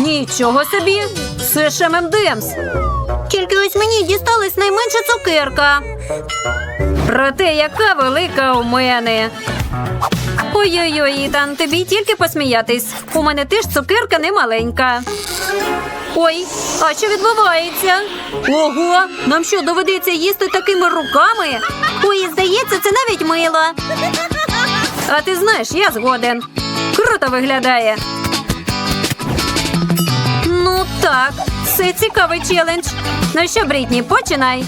Нічого собі! Це ж ММДМС. Тільки ось мені дісталась найменша цукерка. Проте, яка велика у мене. Ой-ой-ой, Ітан, тобі тільки посміятись. У мене теж цукерка не маленька. Ой, а що відбувається? Ого, нам що доведеться їсти такими руками? Ой, здається, це навіть мило. А ти знаєш, я згоден. Круто виглядає. Так, це цікавий челендж. Ну що, Брітні, починай.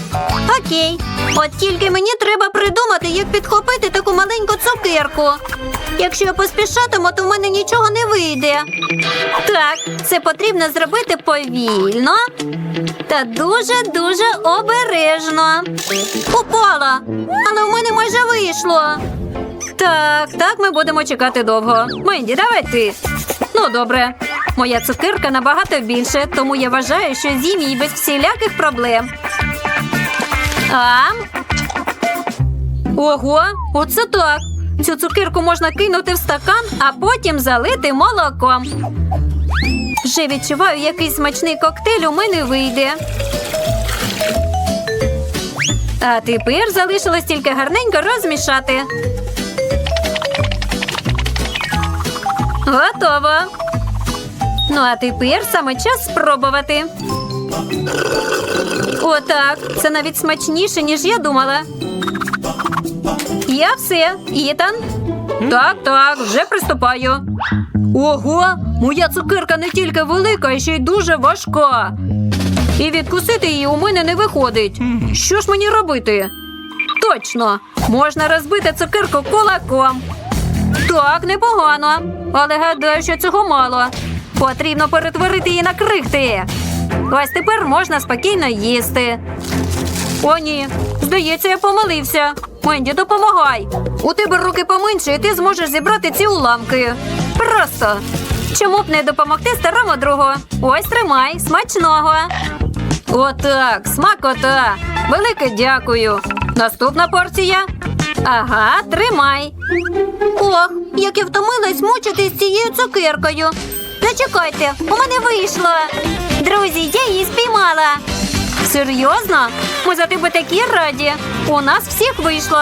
Окей. От тільки мені треба придумати, як підхопити таку маленьку цукерку. Якщо я поспішатиму, то в мене нічого не вийде. Так, це потрібно зробити повільно та дуже-дуже обережно. Упала, але в мене майже вийшло. Так, так, ми будемо чекати довго. Менді, давай ти. Ну, добре. Моя цукерка набагато більше, тому я вважаю, що з'їм її без всіляких проблем. А? Ого, оце так. Цю цукерку можна кинути в стакан, а потім залити молоком. Вже відчуваю, який смачний коктейль у мене вийде. А тепер залишилось тільки гарненько розмішати. Готово. Ну, а тепер саме час спробувати. Отак. Це навіть смачніше, ніж я думала. Я все. Ітан. Так, так, вже приступаю. Ого, моя цукерка не тільки велика, а ще й дуже важка. І відкусити її у мене не виходить. Що ж мені робити? Точно, можна розбити цукерку кулаком. Так, непогано. Але гадаю, що цього мало. Потрібно перетворити її на крихти. Ось тепер можна спокійно їсти. О, ні. Здається, я помилився. Менді, допомагай. У тебе руки поменше, і ти зможеш зібрати ці уламки. Просто. Чому б не допомогти старому другу? Ось тримай, смачного. Отак, смакота. Велике дякую. Наступна порція. Ага, тримай. Ох, як я втомилась мучитись цією цукеркою. Зачекайте, у мене вийшло. Друзі, я її спіймала. Серйозно? Ми за тебе такі раді. У нас всіх вийшло.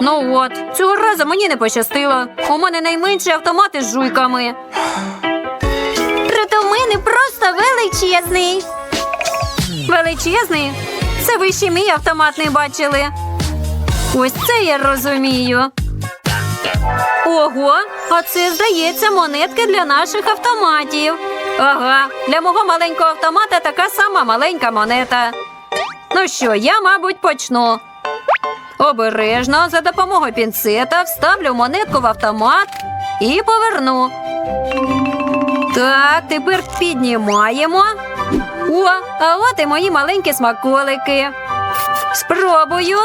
Ну от, цього разу мені не пощастило. У мене найменший автомат із жуйками. Проте в мене просто величезний. Величезний? Це ви ще мій автомат не бачили. Ось це я розумію. Ого, а це, здається, монетки для наших автоматів. Ага, для мого маленького автомата така сама маленька монета. Ну що, я, мабуть, почну. Обережно за допомогою пінцета вставлю монетку в автомат і поверну. Так, тепер піднімаємо. О, а от і мої маленькі смаколики. Спробую.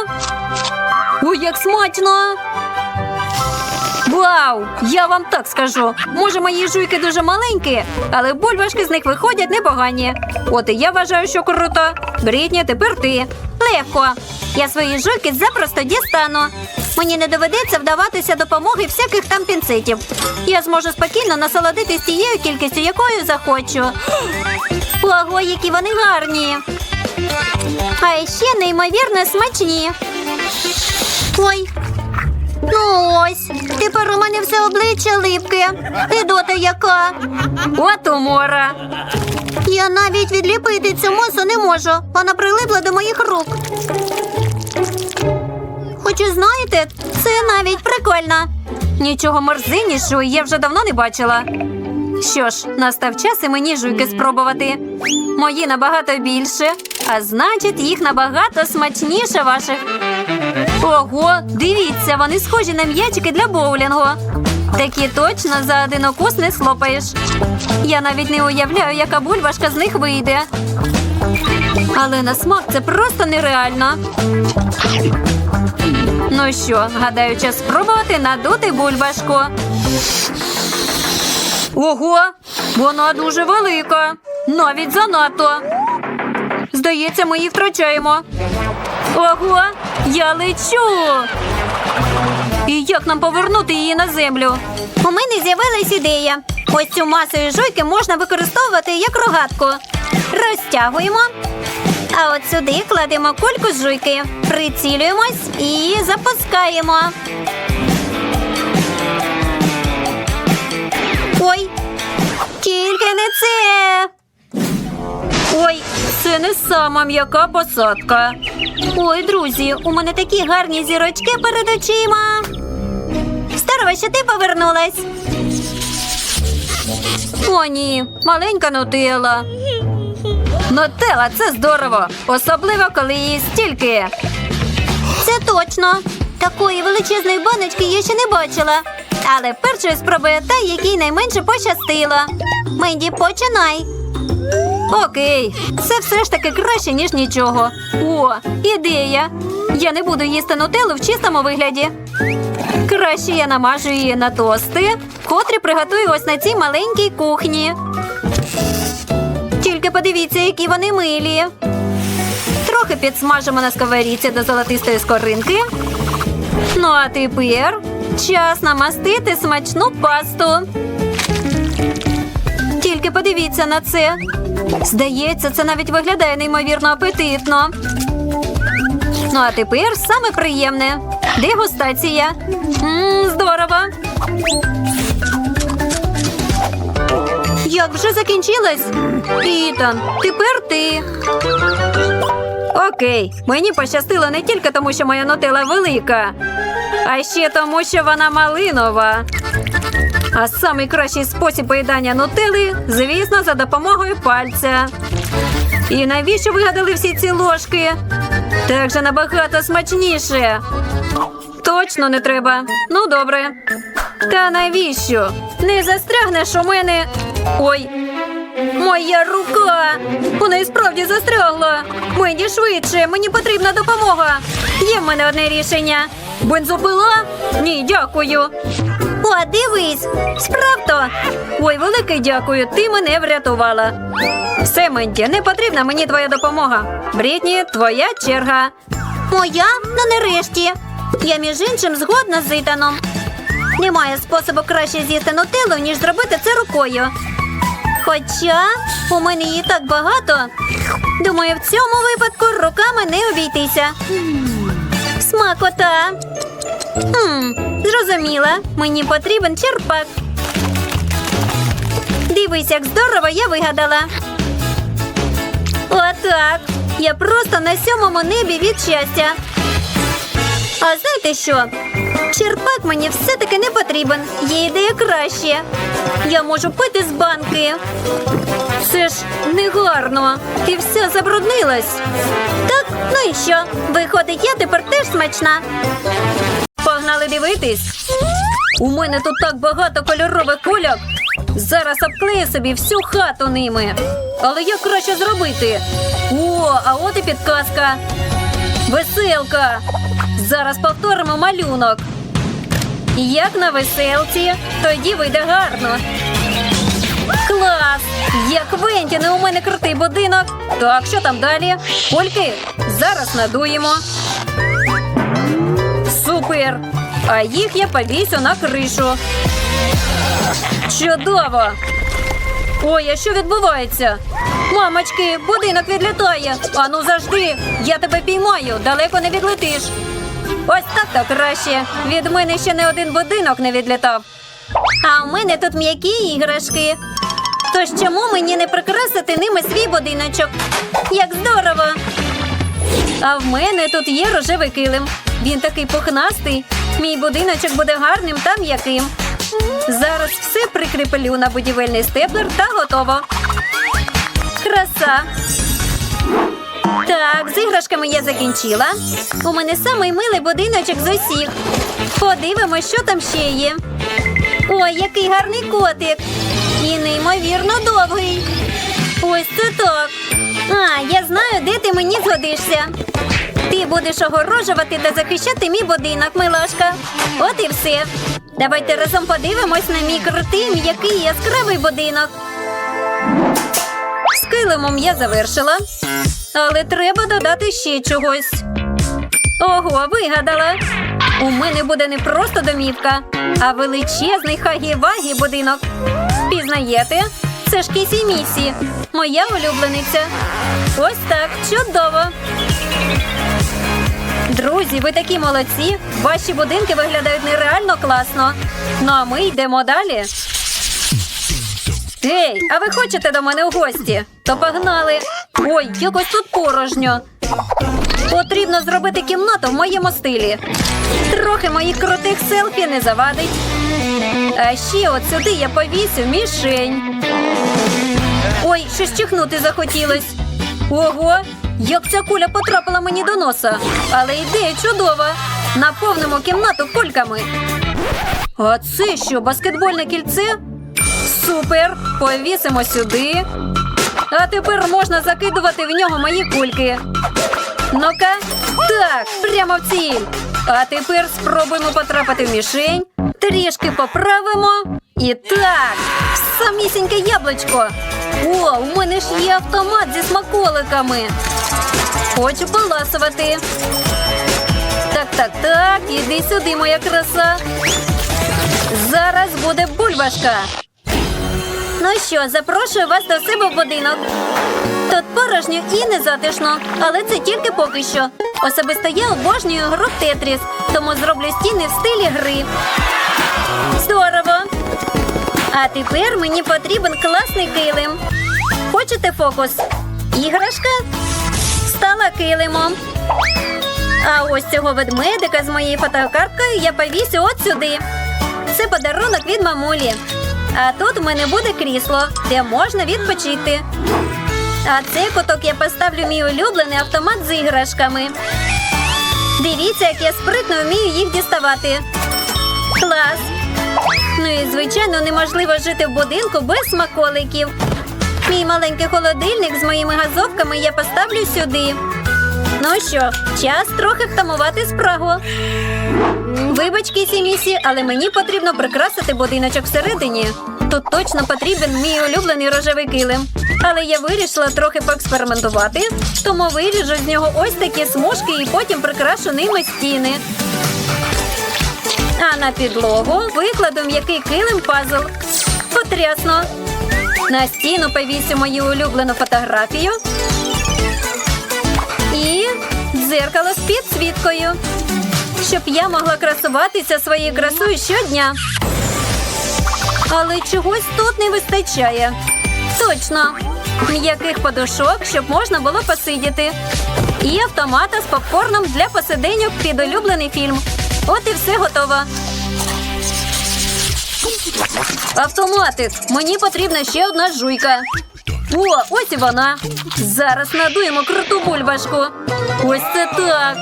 Ой, як смачно! Вау! Я вам так скажу. Може, мої жуйки дуже маленькі, але бульбашки з них виходять непогані. От і я вважаю, що круто. Брітні, тепер ти. Легко. Я свої жуйки запросто дістану. Мені не доведеться вдаватися допомоги всяких там пінцетів. Я зможу спокійно насолодитись тією кількістю, якою захочу. Ого, які вони гарні. А ще неймовірно смачні. Ой, ось, тепер у мене все обличчя липке. Дота яка. От умора. Я навіть відліпити цю масу не можу. Вона прилипла до моїх рук. Хочу знаєте, це навіть прикольно. Нічого мерзинішого я вже давно не бачила. Що ж, настав час і мені жуйки спробувати. Мої набагато більше, а значить, їх набагато смачніше ваших. Ого, дивіться, вони схожі на м'ячики для боулінгу. Такі точно за один укус не схлопаєш. Я навіть не уявляю, яка бульбашка з них вийде. Але на смак це просто нереально. Ну що, гадаю, час спробувати надути бульбашку. Ого, вона дуже велика. Навіть занадто. Здається, ми її втрачаємо. Ого, я лечу. І як нам повернути її на землю? У мене з'явилась ідея. Ось цю масу із жуйки можна використовувати як рогатку. Розтягуємо. А от сюди кладемо кульку з жуйки, прицілюємось і запускаємо. Ой, тільки не це. Ой, це не сама м'яка посадка. Ой, друзі, у мене такі гарні зірочки перед очима. Здорово, що ти повернулась. О, ні, маленька нутела. Нутела це здорово, особливо коли її стільки. Це точно. Такої величезної баночки я ще не бачила. Але першою спробую та, якій найменше пощастило. Менді, починай. Окей, це все ж таки краще, ніж нічого. О, ідея! Я не буду їсти нутелу в чистому вигляді. Краще я намажу її на тости, котрі приготую ось на цій маленькій кухні. Тільки подивіться, які вони милі. Трохи підсмажимо на сковорідці до золотистої скоринки. Ну а тепер час намастити смачну пасту. Тільки подивіться на це. Здається, це навіть виглядає неймовірно апетитно. Ну а тепер саме приємне. Дегустація. Мм, здорово. Як вже закінчилось? Ітан, тепер ти. Окей, мені пощастило не тільки тому, що моя нутела велика, а ще тому, що вона малинова. А самий кращий спосіб поїдання нутели, звісно, за допомогою пальця. І навіщо вигадали всі ці ложки? Так же набагато смачніше. Точно не треба. Ну, добре. Та навіщо? Не застрягнеш у мене. Ой. Моя рука! Вона і справді застрягла. Мені швидше, мені потрібна допомога. Є в мене одне рішення. Бензопила? Ні, дякую. О, дивись, справді. Ой, велике дякую, ти мене врятувала. Все, Менді, не потрібна мені твоя допомога. Брітні, твоя черга. Моя? Ну нарешті. Я між іншим згодна з Ітаном. Немає способу краще з'їсти нутеллу, ніж зробити це рукою. Хоча у мене її так багато. Думаю, в цьому випадку руками не обійтися. Смакота. Хм, зрозуміла. Мені потрібен черпак. Дивись, як здорово я вигадала. Отак. Я просто на сьомому небі від щастя. А знаєте що? Черпак мені все-таки не потрібен. Є ідея краще. Я можу пити з банки. Це ж негарно. Ти вся забруднилась. Так, ну і що? Виходить, я тепер теж смачна. Погнали дивитись. У мене тут так багато кольорових кульок. Зараз обклею собі всю хату ними. Але як краще зробити? О, а от і підказка. Веселка. Зараз повторимо малюнок. Як на веселці, тоді вийде гарно. Клас! Як Вентіне, у мене крутий будинок. Так, що там далі? Кульки? Зараз надуємо. Супер! А їх я повісю на кришу. Чудово! Ой, а що відбувається? Мамочки, будинок відлітає. Ану завжди. Я тебе піймаю, далеко не відлетиш. Ось так то краще. Від мене ще не один будинок не відлітав. А у мене тут м'які іграшки. Тож чому мені не прикрасити ними свій будиночок? Як здорово! А в мене тут є рожевий килим. Він такий пухнастий. Мій будиночок буде гарним та м'яким. Зараз все прикріплю на будівельний степлер та готово. Краса. Так, з іграшками я закінчила. У мене самий милий будиночок з усіх. Подивимось, що там ще є. Ой, який гарний котик. І неймовірно довгий. Ось це так. А, я знаю, де ти мені згодишся. Ти будеш огорожувати та захищати мій будинок, милашка. От і все. Давайте разом подивимось на мій крутий, м'який яскравий будинок. З килимом я завершила. Але треба додати ще чогось. Ого, вигадала. У мене буде не просто домівка, а величезний хагі-вагі будинок. Пізнаєте? Це ж Кісі Місі, моя улюблениця. Ось так, чудово. Друзі, ви такі молодці. Ваші будинки виглядають нереально класно. Ну а ми йдемо далі. Ей, а ви хочете до мене в гості? То погнали. Ой, якось тут порожньо. Потрібно зробити кімнату в моєму стилі. Трохи моїх крутих селфі не завадить. А ще от сюди я повісю мішень. Ой, щось чихнути захотілось. Ого, як ця куля потрапила мені до носа. Але ідея чудова. Наповнимо кімнату кульками. А це що, баскетбольне кільце? Супер! Повісимо сюди. А тепер можна закидувати в нього мої кульки. Ну-ка, так, прямо в ціль. А тепер спробуємо потрапити в мішень. Трішки поправимо. І так, самісіньке яблучко. О, у мене ж є автомат зі смаколиками. Хочу поласувати. Так, так, так, іди сюди, моя краса. Зараз буде бульбашка. Ну що, запрошую вас до себе в будинок. Тут порожньо і не затишно, але це тільки поки що. Особисто я обожнюю гру Тетріс, тому зроблю стіни в стилі гри. Здорово! А тепер мені потрібен класний килим. Хочете фокус? Іграшка килимом. А ось цього ведмедика з моєю фотокарткою я повісю от сюди. Це подарунок від мамулі. А тут у мене буде крісло, де можна відпочити. А цей куток я поставлю мій улюблений автомат з іграшками. Дивіться, як я спритно вмію їх діставати. Клас! Ну і звичайно неможливо жити в будинку без смаколиків. Мій маленький холодильник з моїми газовками я поставлю сюди. Ну що, час трохи втамувати спрагу. Вибач, Кісі Місі, але мені потрібно прикрасити будиночок всередині. Тут точно потрібен мій улюблений рожевий килим. Але я вирішила трохи поекспериментувати, тому виріжу з нього ось такі смужки і потім прикрашу ними стіни. А на підлогу викладу м'який килим пазл. Потрясно. На стіну повісю мою улюблену фотографію. І дзеркало з підсвіткою щоб я могла красуватися своєю красою щодня. Але чогось тут не вистачає. Точно, м'яких подушок, щоб можна було посидіти. І автомата з попкорном для посиденьок під улюблений фільм. От і все готово. Автоматик, мені потрібна ще одна жуйка. О, ось і вона. Зараз надуємо круту бульбашку. Ось це так.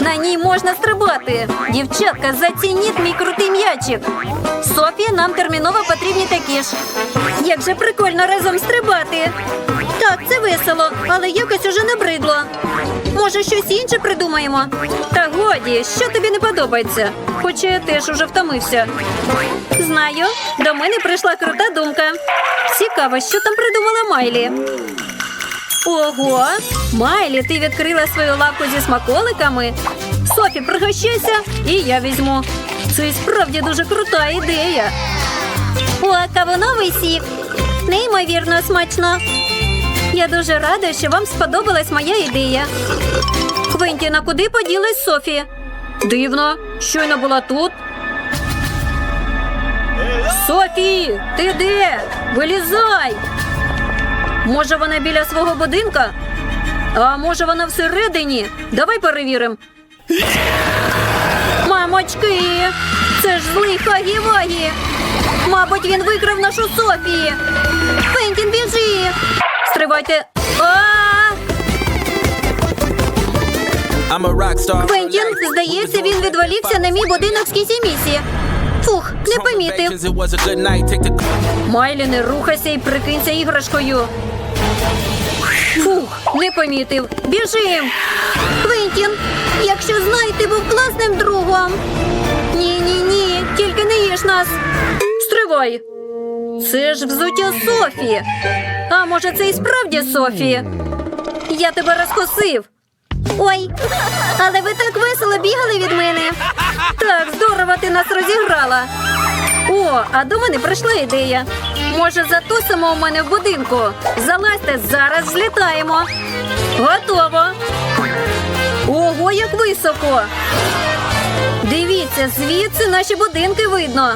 На ній можна стрибати. Дівчатка, зацініть мій крутий м'ячик. Софі, нам терміново потрібні такі ж. Як же прикольно разом стрибати. Так, це весело, але якось уже набридло. Може, щось інше придумаємо? Та годі, що тобі не подобається? Хоча я теж уже втомився. Знаю, до мене прийшла крута думка. Цікаво, що там придумала Майлі. Ого, Майлі, ти відкрила свою лапку зі смаколиками. Софі, пригощайся, і я візьму. Це справді дуже крута ідея. О, кавуновий сік. Неймовірно смачно. Я дуже рада, що вам сподобалась моя ідея. Квентіна, куди поділась Софі? Дивно, щойно була тут. Софі, ти де? Вилізай! Може, вона біля свого будинка? А може вона всередині? Давай перевіримо. Мамочки, це ж злий Хагі-Вагі. Мабуть, він викрав нашу Софі. Фентін, біжи. Star. Фентін, здається, він відволікся на мій будинок з кісі-місі. Фух, не помітив. Майлі, не рухайся і прикинься іграшкою. Фух, не помітив. Біжим. Квентін, якщо знай, ти був класним другом. Ні, ні, ні, тільки не їж нас. Стривай. Це ж взуття Софі. А може, це і справді Софі? Я тебе розкусив. Ой, але ви так весело бігали від мене. Так, здорово ти нас розіграла. О, а до мене прийшла ідея. Може, затусимо у мене в будинку. Залазьте, зараз злітаємо. Готово. Ого, як високо. Дивіться, звідси наші будинки видно.